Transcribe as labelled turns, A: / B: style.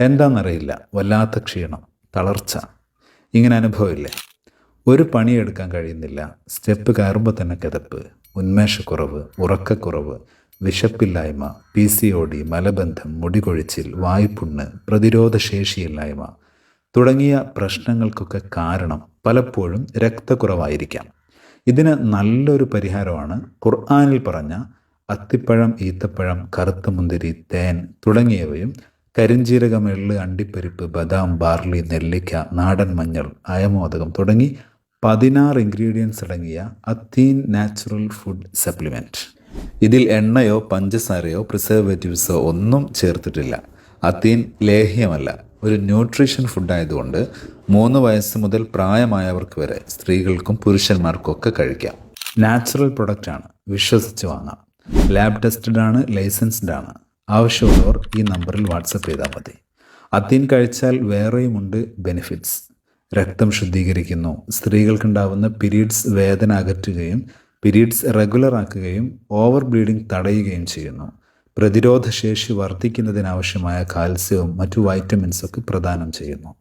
A: എന്താണെന്നറിയില്ല വല്ലാത്ത ക്ഷീണം തളർച്ച. ഇങ്ങനെ അനുഭവമില്ലേ? ഒരു പണിയെടുക്കാൻ കഴിയുന്നില്ല. സ്റ്റെപ്പ് കയറുമ്പോൾ തന്നെ കിതപ്പ് ഉന്മേഷക്കുറവ് ഉറക്കക്കുറവ് വിശപ്പില്ലായ്മ പി സി ഒ ഡി മലബന്ധം മുടികൊഴിച്ചിൽ വായ്പുണ്ണ് പ്രതിരോധശേഷിയില്ലായ്മ തുടങ്ങിയ പ്രശ്നങ്ങൾക്കൊക്കെ കാരണം പലപ്പോഴും രക്തക്കുറവായിരിക്കാം. ഇതിന് നല്ലൊരു പരിഹാരമാണ് ഖുർആാനിൽ പറഞ്ഞ അത്തിപ്പഴം ഈത്തപ്പഴം കറുത്ത മുന്തിരി തേൻ തുടങ്ങിയവയും കരിഞ്ജീരകം എള്ള് അണ്ടിപ്പരിപ്പ് ബദാം ബാർലി നെല്ലിക്ക നാടൻ മഞ്ഞൾ അയമോദകം തുടങ്ങി പതിനാറ് ഇൻഗ്രീഡിയൻസ് അടങ്ങിയ അത്തീൻ നാച്ചുറൽ ഫുഡ് സപ്ലിമെന്റ് ഇതിൽ എണ്ണയോ പഞ്ചസാരയോ പ്രിസർവേറ്റീവ്സോ ഒന്നും ചേർത്തിട്ടില്ല. അത്തീൻ ലേഹ്യമല്ല ഒരു ന്യൂട്രീഷൻ ഫുഡായതുകൊണ്ട് മൂന്ന് വയസ്സ് മുതൽ പ്രായമായവർക്ക് വരെ സ്ത്രീകൾക്കും പുരുഷന്മാർക്കും ഒക്കെ കഴിക്കാം. നാച്ചുറൽ പ്രൊഡക്റ്റാണ് വിശ്വസിച്ച് വാങ്ങാം. ലാബ് ടെസ്റ്റഡ് ആണ് ലൈസൻസ്ഡ് ആണ്. ആവശ്യമുള്ളവർ ഈ നമ്പറിൽ വാട്സപ്പ് ചെയ്താൽ മതി. അത്തീൻ കഴിച്ചാൽ വേറെയുമുണ്ട് ബെനിഫിറ്റ്സ് രക്തം ശുദ്ധീകരിക്കുന്നു. സ്ത്രീകൾക്കുണ്ടാവുന്ന പിരീഡ്സ് വേദന അകറ്റുകയും പിരീഡ്സ് റെഗുലർ ആക്കുകയും ഓവർ ബ്ലീഡിംഗ് തടയുകയും ചെയ്യുന്നു. പ്രതിരോധശേഷി വർദ്ധിക്കുന്നതിനാവശ്യമായ കാൽസ്യവും മറ്റു വൈറ്റമിൻസൊക്കെ പ്രദാനം ചെയ്യുന്നു.